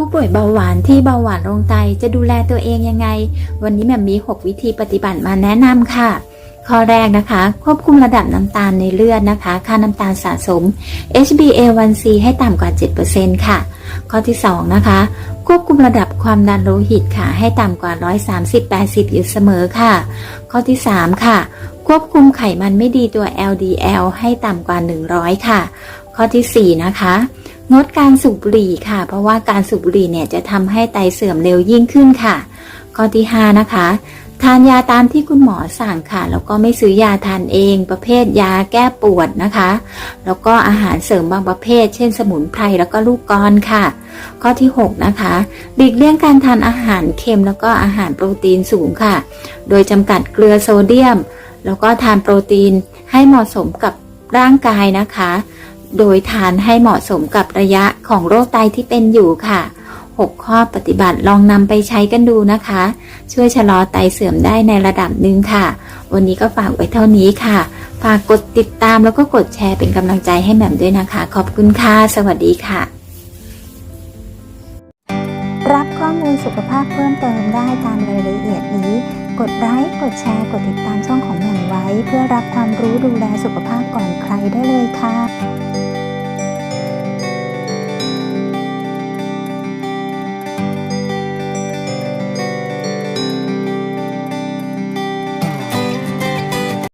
ผู้ป่วยเบาหวานที่เบาหวานลงไตจะดูแลตัวเองยังไง วันนี้แหม่มมี 6 วิธีปฏิบัติมาแนะนำค่ะ ข้อแรกนะคะ ควบคุมระดับน้ำตาลในเลือดนะคะ ค่าน้ำตาลสะสม HbA1c ให้ต่ำกว่า 7%ค่ะ ข้อที่ 2 นะคะ ควบคุมระดับความดันโลหิตค่ะ ให้ต่ำกว่า 130-80 อยู่เสมอค่ะ ข้อที่ 3 ค่ะ ควบคุมไขมันไม่ดีตัว LDL ให้ต่ำกว่า 100 ค่ะ ข้อทีสี่4 นะคะ งดการสูบบุหรี่ค่ะ เพราะว่าการสูบบุหรี่เนี่ยจะทำให้ไตเสื่อมเร็วยิ่งขึ้นค่ะ ข้อที่ 5 นะคะ ทานยาตามที่คุณหมอสั่งค่ะ แล้วก็ไม่ซื้อยาทานเอง ประเภทยาแก้ปวดนะคะ แล้วก็อาหารเสริมบางประเภท เช่น สมุนไพรแล้วก็ลูกกรอนค่ะ ข้อที่ 6 นะคะหลีกเลี่ยงการทานอาหารเค็มแล้วก็อาหารโปรตีนสูงค่ะ โดยจำกัดเกลือโซเดียม แล้วก็ทานโปรตีนให้เหมาะสมกับร่างกายนะคะ โดยทานให้เหมาะสมกับระยะของโรคไตที่เป็นอยู่ค่ะ 6 ข้อปฏิบัติลองนำไปใช้กันดูนะคะ ช่วยชะลอไตเสื่อมได้ในระดับหนึ่งค่ะ วันนี้ก็ฝากไว้เท่านี้ค่ะ ฝากกดติดตามแล้วก็กดแชร์เป็นกำลังใจให้แหม่มด้วยนะคะ ขอบคุณค่ะ สวัสดีค่ะ รับข้อมูลสุขภาพเพิ่มเติมได้ตามรายละเอียดนี้ กดไลค์กดแชร์ กดติดตามช่องของแหม่มไว้ เพื่อรับความรู้ดูแลสุขภาพก่อนใครได้เลยค่ะ